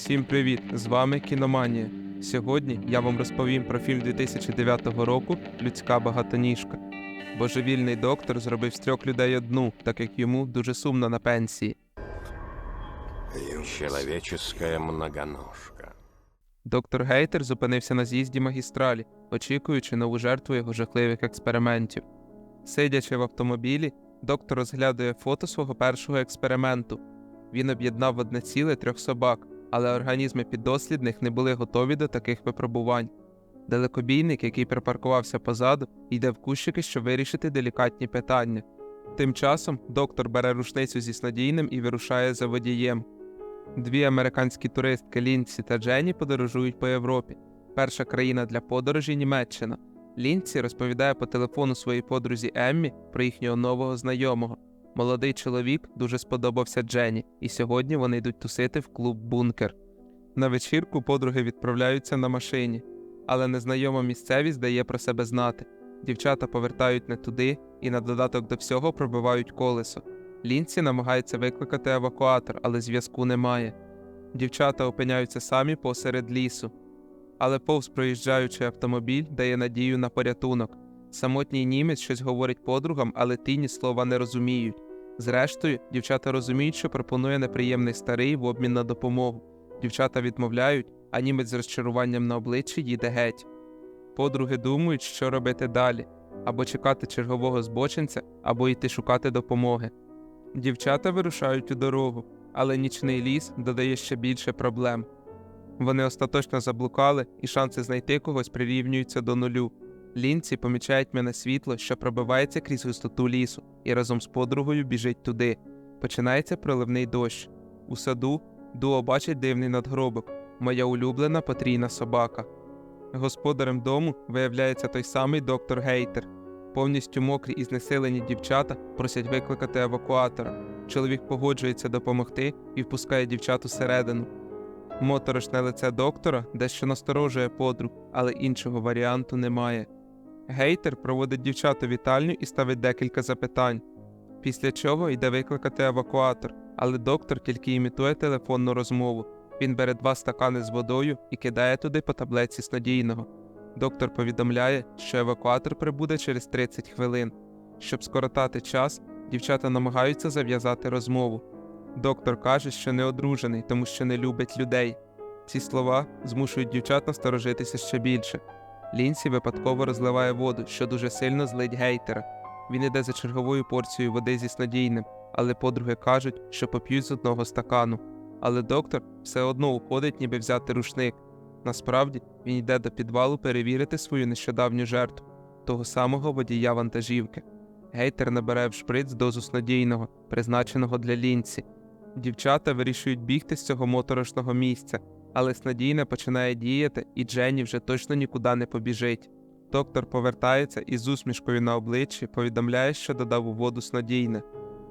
Всім привіт! З вами Кіноманія. Сьогодні я вам розповім про фільм 2009 року Людська багатоніжка. Божевільний доктор зробив з трьох людей одну, так як йому дуже сумно на пенсії. Человеческая многоножка. Доктор Гейтер зупинився на з'їзді магістралі, очікуючи нову жертву його жахливих експериментів. Сидячи в автомобілі, доктор розглядує фото свого першого експерименту. Він об'єднав одне ціле трьох собак, але організми піддослідних не були готові до таких випробувань. Далекобійник, який припаркувався позаду, йде в кущики, щоб вирішити делікатні питання. Тим часом доктор бере рушницю зі снодійним і вирушає за водієм. Дві американські туристки Лінсі та Дженні подорожують по Європі. Перша країна для подорожі Німеччина. Лінсі розповідає по телефону своїй подрузі Еммі про їхнього нового знайомого. Молодий чоловік дуже сподобався Дженні, і сьогодні вони йдуть тусити в клуб Бункер. На вечірку подруги відправляються на машині, але незнайома місцевість дає про себе знати. Дівчата повертають не туди і на додаток до всього пробивають колесо. Лінсі намагається викликати евакуатор, але зв'язку немає. Дівчата опиняються самі посеред лісу. Але повз проїжджаючий автомобіль дає надію на порятунок. Самотній німець щось говорить подругам, але ті ні слова не розуміють. Зрештою, дівчата розуміють, що пропонує неприємний старий в обмін на допомогу. Дівчата відмовляють, а німець з розчаруванням на обличчі їде геть. Подруги думають, що робити далі або чекати чергового збочинця, або йти шукати допомоги. Дівчата вирушають у дорогу, але нічний ліс додає ще більше проблем. Вони остаточно заблукали, і шанси знайти когось прирівнюються до нулю. Лінці помічають мене світло, що пробивається крізь густоту лісу, і разом з подругою біжить туди. Починається проливний дощ. У саду Дуо бачить дивний надгробок, моя улюблена потрійна собака. Господарем дому виявляється той самий доктор Гейтер. Повністю мокрі і знесилені дівчата просять викликати евакуатора. Чоловік погоджується допомогти і впускає дівчат усередину. Моторошне лице доктора дещо насторожує подруг, але іншого варіанту немає. Гейтер проводить дівчат у вітальню і ставить декілька запитань, після чого йде викликати евакуатор, але доктор тільки імітує телефонну розмову. Він бере два стакани з водою і кидає туди по таблетці снодійного. Доктор повідомляє, що евакуатор прибуде через 30 хвилин. Щоб скоротати час, дівчата намагаються зав'язати розмову. Доктор каже, що не одружений, тому що не любить людей. Ці слова змушують дівчат насторожитися ще більше. Лінсі випадково розливає воду, що дуже сильно злить гейтера. Він іде за черговою порцією води зі снодійним, але подруги кажуть, що поп'ють з одного стакану. Але доктор все одно уходить, ніби взяти рушник. Насправді він йде до підвалу перевірити свою нещодавню жертву, того самого водія вантажівки. Гейтер набере в шприц дозу снодійного, призначеного для лінці. Дівчата вирішують бігти з цього моторошного місця, але снадійне починає діяти, і Дженні вже точно нікуди не побіжить. Доктор повертається і з усмішкою на обличчі повідомляє, що додав у воду снодійне.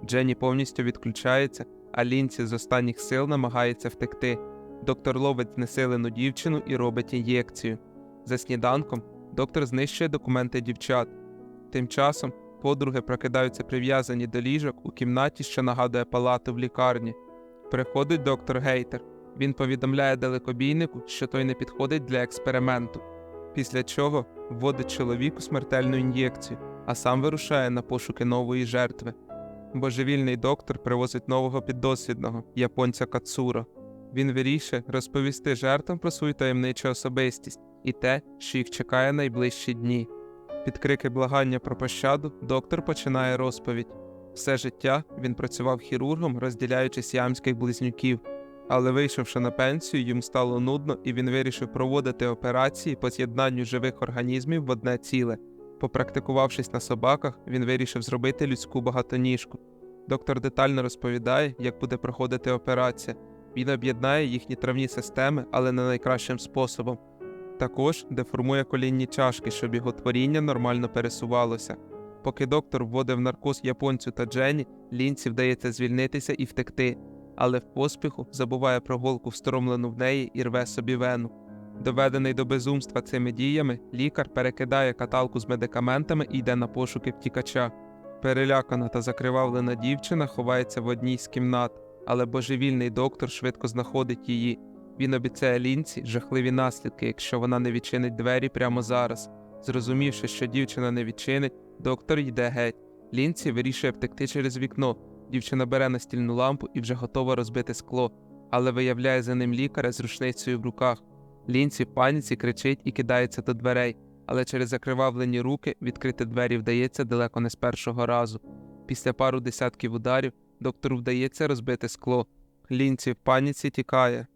Дженні повністю відключається, а Лінці з останніх сил намагається втекти. Доктор ловить знесилену дівчину і робить ін'єкцію. За сніданком доктор знищує документи дівчат. Тим часом подруги прокидаються прив'язані до ліжок у кімнаті, що нагадує палату в лікарні. Приходить доктор Гейтер. Він повідомляє далекобійнику, що той не підходить для експерименту, після чого вводить чоловіку смертельну ін'єкцію, а сам вирушає на пошуки нової жертви. Божевільний доктор привозить нового піддослідного, японця Кацуро. Він вирішує розповісти жертвам про свою таємничу особистість і те, що їх чекає найближчі дні. Під крики благання про пощаду доктор починає розповідь. Все життя він працював хірургом, розділяючи сіамських близнюків, але вийшовши на пенсію, йому стало нудно, і він вирішив проводити операції по з'єднанню живих організмів в одне ціле. Попрактикувавшись на собаках, він вирішив зробити людську багатоніжку. Доктор детально розповідає, як буде проходити операція. Він об'єднає їхні травні системи, але не найкращим способом. Також деформує колінні чашки, щоб його творіння нормально пересувалося. Поки доктор вводив наркоз японцю та Дженні, лінці вдається звільнитися і втекти, але в поспіху забуває про голку, встромлену в неї і рве собі вену. Доведений до безумства цими діями, лікар перекидає каталку з медикаментами і йде на пошуки втікача. Перелякана та закривавлена дівчина ховається в одній з кімнат, але божевільний доктор швидко знаходить її. Він обіцяє лінці жахливі наслідки, якщо вона не відчинить двері прямо зараз. Зрозумівши, що дівчина не відчинить, доктор йде геть. Лінці вирішує втекти через вікно. Дівчина бере настільну лампу і вже готова розбити скло, але виявляє за ним лікаря з рушницею в руках. Лінці в паніці кричить і кидається до дверей, але через закривавлені руки відкрити двері вдається далеко не з першого разу. Після пару десятків ударів доктору вдається розбити скло. Лінці в паніці тікає.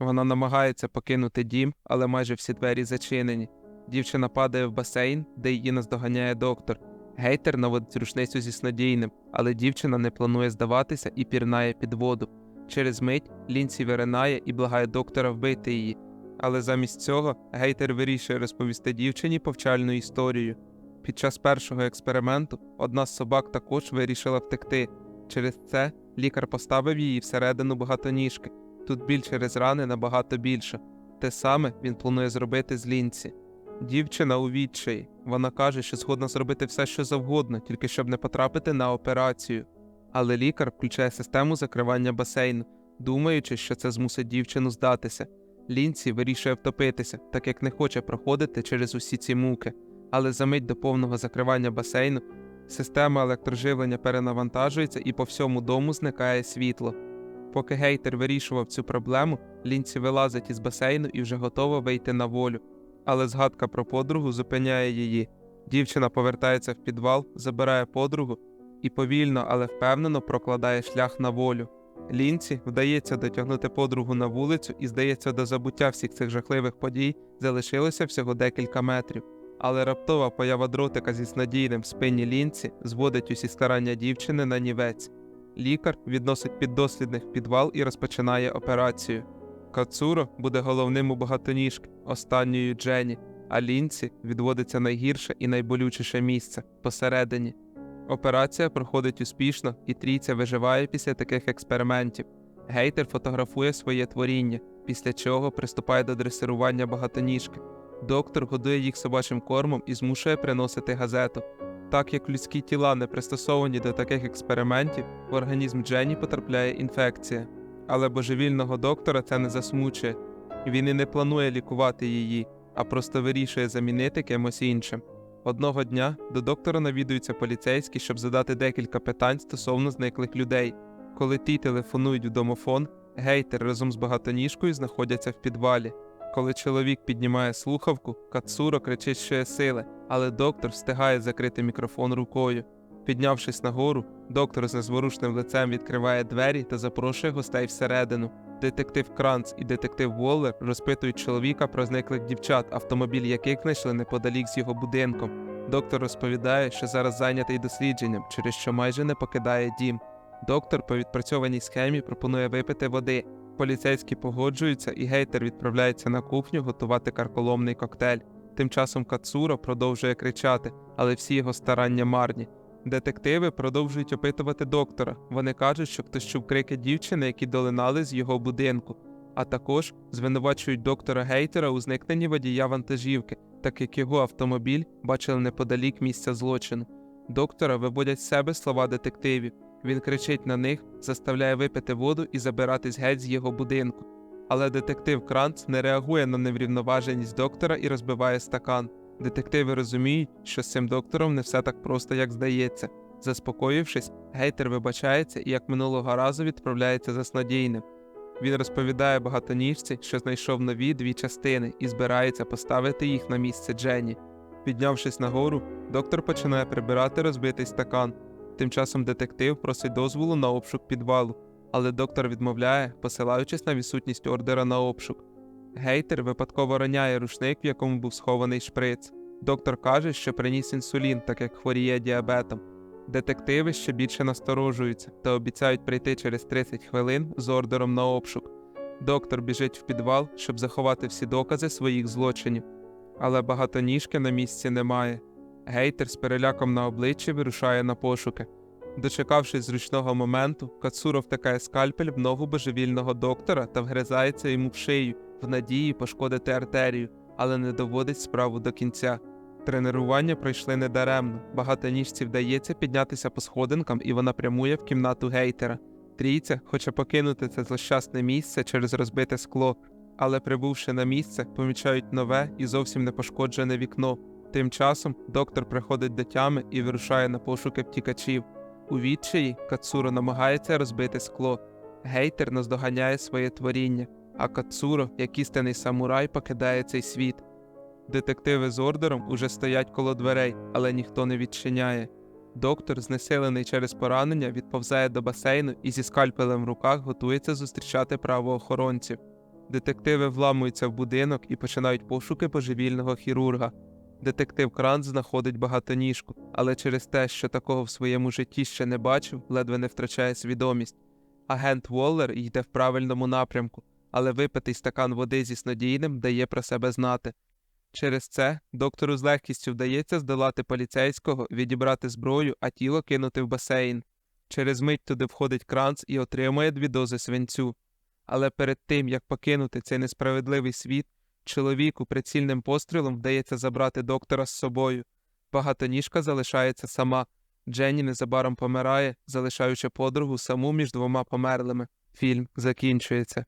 Вона намагається покинути дім, але майже всі двері зачинені. Дівчина падає в басейн, де її наздоганяє доктор. Гейтер наводить рушницю зі снодійним, але дівчина не планує здаватися і пірнає під воду. Через мить Лінці виринає і благає доктора вбити її. Але замість цього гейтер вирішує розповісти дівчині повчальну історію. Під час першого експерименту одна з собак також вирішила втекти. Через це лікар поставив її всередину багатоніжки. Тут біль через рани набагато більше. Те саме він планує зробити з лінці. Дівчина у відчаї. Вона каже, що згодна зробити все, що завгодно, тільки щоб не потрапити на операцію. Але лікар включає систему закривання басейну, думаючи, що це змусить дівчину здатися. Лінці вирішує втопитися, так як не хоче проходити через усі ці муки. Але за мить до повного закривання басейну система електроживлення перенавантажується і по всьому дому зникає світло. Поки гейтер вирішував цю проблему, Лінці вилазить із басейну і вже готова вийти на волю. Але згадка про подругу зупиняє її. Дівчина повертається в підвал, забирає подругу і повільно, але впевнено прокладає шлях на волю. Лінці вдається дотягнути подругу на вулицю і, здається, до забуття всіх цих жахливих подій залишилося всього декілька метрів. Але раптова поява дротика зі снадійним в спині лінці зводить усі старання дівчини на нівець. Лікар відносить піддослідних в підвал і розпочинає операцію. Кацуро буде головним у багатоніжки, останньою Джені, а лінці відводиться найгірше і найболючіше місце посередині. Операція проходить успішно, і трійця виживає після таких експериментів. Гейтер фотографує своє творіння, після чого приступає до дресирування багатоніжки. Доктор годує їх собачим кормом і змушує приносити газету. Так як людські тіла не пристосовані до таких експериментів, в організм Джені потрапляє інфекція. Але божевільного доктора це не засмучує. Він і не планує лікувати її, а просто вирішує замінити кимось іншим. Одного дня до доктора навідуються поліцейські, щоб задати декілька питань стосовно зниклих людей. Коли ті телефонують в домофон, гейтер разом з багатоніжкою знаходяться в підвалі. Коли чоловік піднімає слухавку, Кацуро кричить, що є сили, але доктор встигає закрити мікрофон рукою. Піднявшись нагору, доктор з незворушним лицем відкриває двері та запрошує гостей всередину. Детектив Кранц і детектив Воллер розпитують чоловіка про зниклих дівчат, автомобіль яких знайшли неподалік з його будинком. Доктор розповідає, що зараз зайнятий дослідженням, через що майже не покидає дім. Доктор по відпрацьованій схемі пропонує випити води. Поліцейські погоджуються, і гейтер відправляється на кухню готувати карколомний коктейль. Тим часом Кацуро продовжує кричати, але всі його старання марні. Детективи продовжують опитувати доктора. Вони кажуть, що хтось чув крики дівчини, які долинали з його будинку, а також звинувачують доктора Гейтера у зникненні водія вантажівки, так як його автомобіль бачили неподалік місця злочину. Доктора виводять з себе слова детективів. Він кричить на них, заставляє випити воду і забиратись геть з його будинку. Але детектив Кранц не реагує на неврівноваженість доктора і розбиває стакан. Детективи розуміють, що з цим доктором не все так просто, як здається. Заспокоївшись, гейтер вибачається і як минулого разу відправляється за снадійним. Він розповідає багатоніжці, що знайшов нові дві частини і збирається поставити їх на місце Дженні. Піднявшись нагору, доктор починає прибирати розбитий стакан. Тим часом детектив просить дозволу на обшук підвалу, але доктор відмовляє, посилаючись на відсутність ордера на обшук. Гейтер випадково роняє рушник, в якому був схований шприц. Доктор каже, що приніс інсулін, так як хворіє діабетом. Детективи ще більше насторожуються та обіцяють прийти через 30 хвилин з ордером на обшук. Доктор біжить в підвал, щоб заховати всі докази своїх злочинів. Але багатоніжки на місці немає. Гейтер з переляком на обличчі вирушає на пошуки. Дочекавшись зручного моменту, Кацуро втикає скальпель в ногу божевільного доктора та вгризається йому в шию в надії пошкодити артерію, але не доводить справу до кінця. Тренування пройшли недаремно. Багатоніжці вдається піднятися по сходинкам, і вона прямує в кімнату гейтера. Трійця хоче покинути це злощасне місце через розбите скло, але прибувши на місце, помічають нове і зовсім не пошкоджене вікно. Тим часом доктор приходить до тями і вирушає на пошуки втікачів. У відчаї Кацуро намагається розбити скло. Гейтер наздоганяє своє творіння, а Кацуро, як істинний самурай, покидає цей світ. Детективи з ордером уже стоять коло дверей, але ніхто не відчиняє. Доктор, знесилений через поранення, відповзає до басейну і зі скальпелем в руках готується зустрічати правоохоронців. Детективи вламуються в будинок і починають пошуки божевільного хірурга. Детектив Крант знаходить багатоніжку, але через те, що такого в своєму житті ще не бачив, ледве не втрачає свідомість. Агент Воллер йде в правильному напрямку, але випитий стакан води зі снодійним дає про себе знати. Через це доктору з легкістю вдається здолати поліцейського, відібрати зброю, а тіло кинути в басейн. Через мить туди входить Кранц і отримує дві дози свинцю. Але перед тим, як покинути цей несправедливий світ, чоловіку прицільним пострілом вдається забрати доктора з собою. Багатоніжка залишається сама. Дженні незабаром помирає, залишаючи подругу саму між двома померлими. Фільм закінчується.